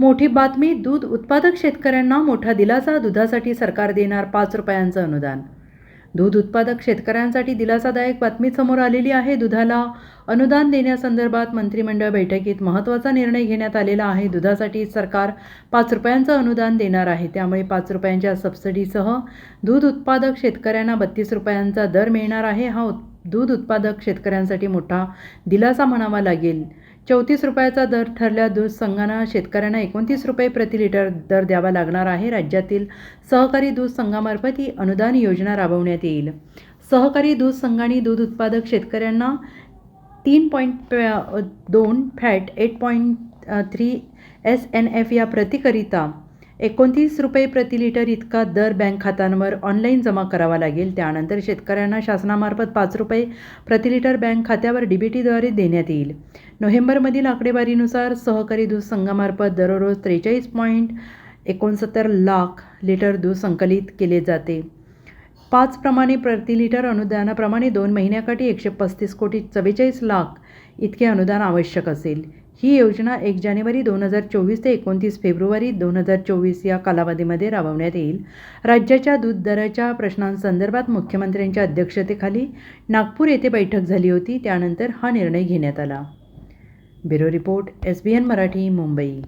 मोठी बातमी दूध उत्पादक शेतकऱ्यांना मोठा दिलासा दुधासाठी सरकार देणार पाच रुपयांचं अनुदान. दूध उत्पादक शेतकऱ्यांसाठी दिलासादायक बातमी समोर आलेली आहे. दुधाला अनुदान देण्यासंदर्भात मंत्रिमंडळ बैठकीत महत्त्वाचा निर्णय घेण्यात आलेला आहे. दुधासाठी सरकार पाच रुपयांचं अनुदान देणार आहे. त्यामुळे पाच रुपयांच्या सबसिडीसह दूध उत्पादक शेतकऱ्यांना बत्तीस रुपयांचा दर मिळणार आहे. हा उत दूध उत्पादक शेतकऱ्यांसाठी मोठा दिलासा म्हणावा लागेल. चौतीस रुपयाचा दर ठरल्या दूध संघांना शेतकऱ्यांना एकोणतीस रुपये प्रति लिटर दर द्यावा लागणार आहे. राज्यातील सहकारी दूध संघामार्फत ही अनुदान योजना राबवण्यात येईल. सहकारी दूध संघांनी दूध उत्पादक शेतकऱ्यांना तीन पॉईंट दोन fat eight point three S N F या प्रतिकरिता एकोणतीस रुपये प्रति लिटर इतका दर बँक खात्यांवर ऑनलाईन जमा करावा लागेल. त्यानंतर शेतकऱ्यांना शासनामार्फत पाच रुपये प्रति लिटर बँक खात्यावर डी बी टीद्वारे देण्यात येईल. नोव्हेंबरमधील आकडेवारीनुसार सहकारी दूध संघामार्फत दररोज त्रेचाळीस पॉईंट एकोणसत्तर लाख लिटर दूध संकलित केले जाते. पाचप्रमाणे प्रति लिटर अनुदानाप्रमाणे दोन महिन्याकाठी एकशे पस्तीस कोटी चव्वेचाळीस लाख इतके अनुदान आवश्यक असेल. ही योजना एक जानेवारी दोन हजार चोवीस ते एकोणतीस फेब्रुवारी दोन हजार चोवीस या कालावधीमध्ये राबवण्यात येईल. राज्याच्या दूध दराच्या प्रश्नांसंदर्भात मुख्यमंत्र्यांच्या अध्यक्षतेखाली नागपूर येथे बैठक झाली होती. त्यानंतर हा निर्णय घेण्यात आला. Bureau report S B N Marathi Mumbai.